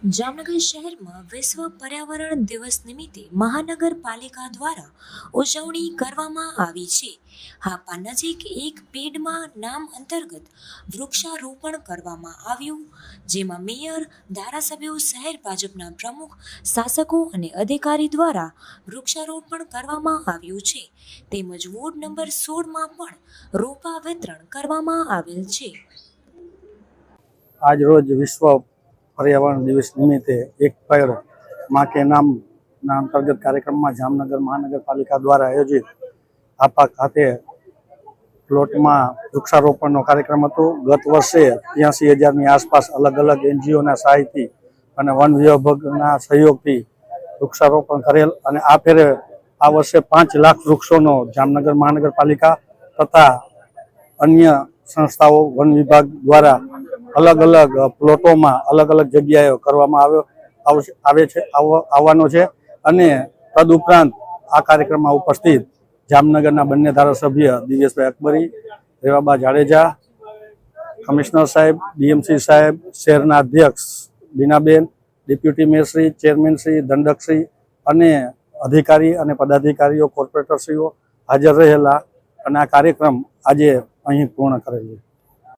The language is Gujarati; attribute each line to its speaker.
Speaker 1: જામનગર શહેરમાં વિશ્વ પર્યાવરણ દિવસ નિમિત્તે મહાનગરપાલિકા દ્વારા ઉજવણી કરવામાં આવી છે. હાપા નજીક એક પેડમાં નામ અંતર્ગત વૃક્ષારોપણ કરવામાં આવ્યું, જેમાં મેયર, ધારાસભ્યો, શહેર ભાજપના પ્રમુખ, શાસકો અને અધિકારી દ્વારા વૃક્ષારોપણ કરવામાં આવ્યું છે. તેમજ વોર્ડ નંબર સોળમાં પણ રોપા વિતરણ કરવામાં આવેલ છે.
Speaker 2: આજ રોજ વિશ્વ પર્યાવરણ દિવસ નિમિત્તે એક પેડમાં કે નામ ના અંતર્ગત કાર્યક્રમમાં જામનગર મહાનગરપાલિકા દ્વારા આયોજિત આપા ખાતે પ્લોટમાં વૃક્ષારોપણનો કાર્યક્રમ હતો. ગત વર્ષે ત્યાંસી હજારની આસપાસ અલગ અલગ એનજીઓના સહાયથી અને વન વિભાગના સહયોગથી વૃક્ષારોપણ કરેલ અને આ ફેરે આ વર્ષે પાંચ લાખ વૃક્ષોનો જામનગર મહાનગરપાલિકા તથા અન્ય સંસ્થાઓ વન વિભાગ દ્વારા અલગ અલગ પ્લોટોમાં અલગ અલગ જગ્યાએ કરવામાં આવ્યો, આવે છે, આવો- આવવાનો છે. અને તદુપરાંત આ કાર્યક્રમમાં ઉપસ્થિત જામનગરના બંને ધારાસભ્ય દિવ્યેશભાઈ અકબરી, રેવાબા જાડેજા, કમિશનર સાહેબ, ડીએમસી સાહેબ, શહેરના અધ્યક્ષ બીનાબેન, ડેપ્યુટી મેયરશ્રી ચેરમેનશ્રી દંડકશ્રી અને અધિકારી અને પદાધિકારીઓ, કોર્પોરેટરશ્રીઓ હાજર રહેલા અને આ કાર્યક્રમ આજે અહીં પૂર્ણ કરેલ છે.